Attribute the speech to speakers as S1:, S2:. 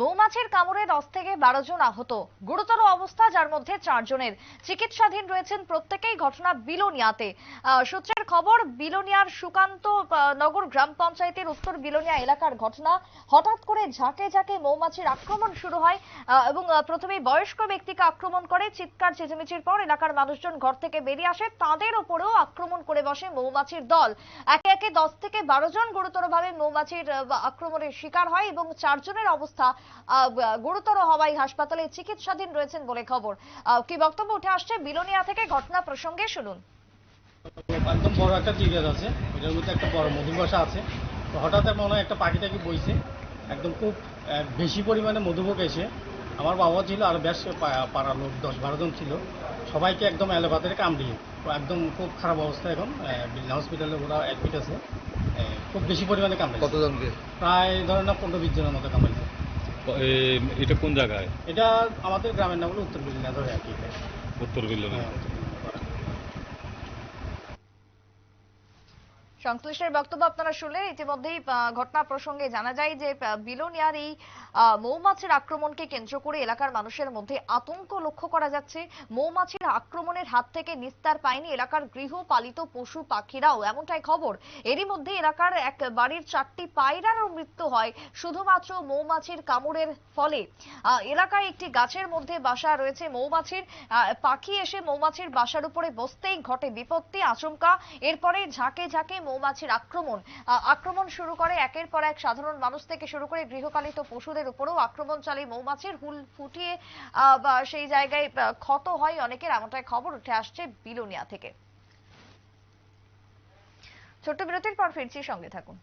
S1: মৌমাছির কামড়ে দশ থেকে বারো জন আহত। গুরুতর অবস্থা, যার মধ্যে চারজনের চিকিৎসাধীন রয়েছেন প্রত্যেকেই ঘটনা বিলোনিয়াতে। সূত্রের খবর, বিলোনিয়ার সুকান্ত নগর গ্রাম পঞ্চায়েতের উত্তর বিলোনিয়া এলাকার ঘটনা। হঠাৎ করে ঝাঁকে ঝাঁকে মৌমাছির আক্রমণ শুরু হয় এবং প্রথমে বয়স্ক ব্যক্তিকে আক্রমণ করে চিৎকার, চেঁচামেচির পর এলাকার মানুষজন ঘর থেকে বেরিয়ে আসে। তাদের ওপরেও আক্রমণ করে বসে মৌমাছির দল। একে একে দশ থেকে বারো জন গুরুতরভাবে মৌমাছির আক্রমণের শিকার হয় এবং চারজনের অবস্থা গুরুতর হওয়ায় হাসপাতালে চিকিৎসাধীন রয়েছেন বলে খবর। কি বক্তব্য উঠে আসছে? বিলোনিয়া থেকে ঘটনা প্রসঙ্গে শুনুন।
S2: একদম বড় একটা টিগার আছে। এটার মধ্যে একটা বড় মধুবাসা আছে। তো হঠাৎ মনে হয় একটা পাখি টাকি বইছে। একদম খুব বেশি পরিমাণে মধুমুখ এসে আমার বাবা ছিল আর বেশ পাড়ার লোক দশ বারো জন ছিল। সবাইকে একদম এলোপাতে কামড়িয়ে। তো একদম খুব খারাপ অবস্থা এখন। বিল্লা হসপিটালে ওরা অ্যাডমিট আছে। খুব বেশি পরিমাণে কামড়ে
S3: কতজনকে?
S2: প্রায় ধরেন না পনেরো বিশ জনের মতো কামড়াইছে।
S4: এ- এটা কোন জায়গায়?
S2: এটা আমাদের গ্রামের নাম হলো উত্তর বিল্লা ধরে আর কি
S4: উত্তর বিল্লনে
S2: হ্যাঁ, উত্তর বিল্লানা।
S1: সংশ্লিষ্টের বক্তব্য আপনারা শুনলেন। ইতিমধ্যেই ঘটনা প্রসঙ্গে জানা যায় যে বিলোনিয়ার এই মৌমাছির আক্রমণকে কেন্দ্র করে এলাকার মানুষের মধ্যে আতঙ্ক লক্ষ্য করা যাচ্ছে। মৌমাছির আক্রমণের হাত থেকে নিস্তার পায়নি এলাকার গৃহপালিত পশু পাখিরাও। এমনটাই খবর। এরই মধ্যে এলাকার এক বাড়ির চারটি পায়রারও মৃত্যু হয় শুধুমাত্র মৌমাছির কামড়ের ফলে। এলাকায় একটি গাছের মধ্যে বাসা রয়েছে মৌমাছির। পাখি এসে মৌমাছির বাসার উপরে বসতেই ঘটে বিপত্তি, আচমকা। এরপরে ঝাঁকে ঝাঁকে মৌমাছির আক্রমণ। আক্রমণ শুরু করে একের পর এক সাধারণ মানুষ থেকে শুরু করে গৃহপালিত পশুদের উপরেও আক্রমণ চালিয়ে মৌমাছির হুল ফুটিয়ে বা সেই জায়গায় ক্ষত হয় অনেকের এমনটাই খবর উঠে আসছে বিলোনিয়া থেকে। ছোট্ট বিরতির পর ফিরছি, সঙ্গে থাকুন।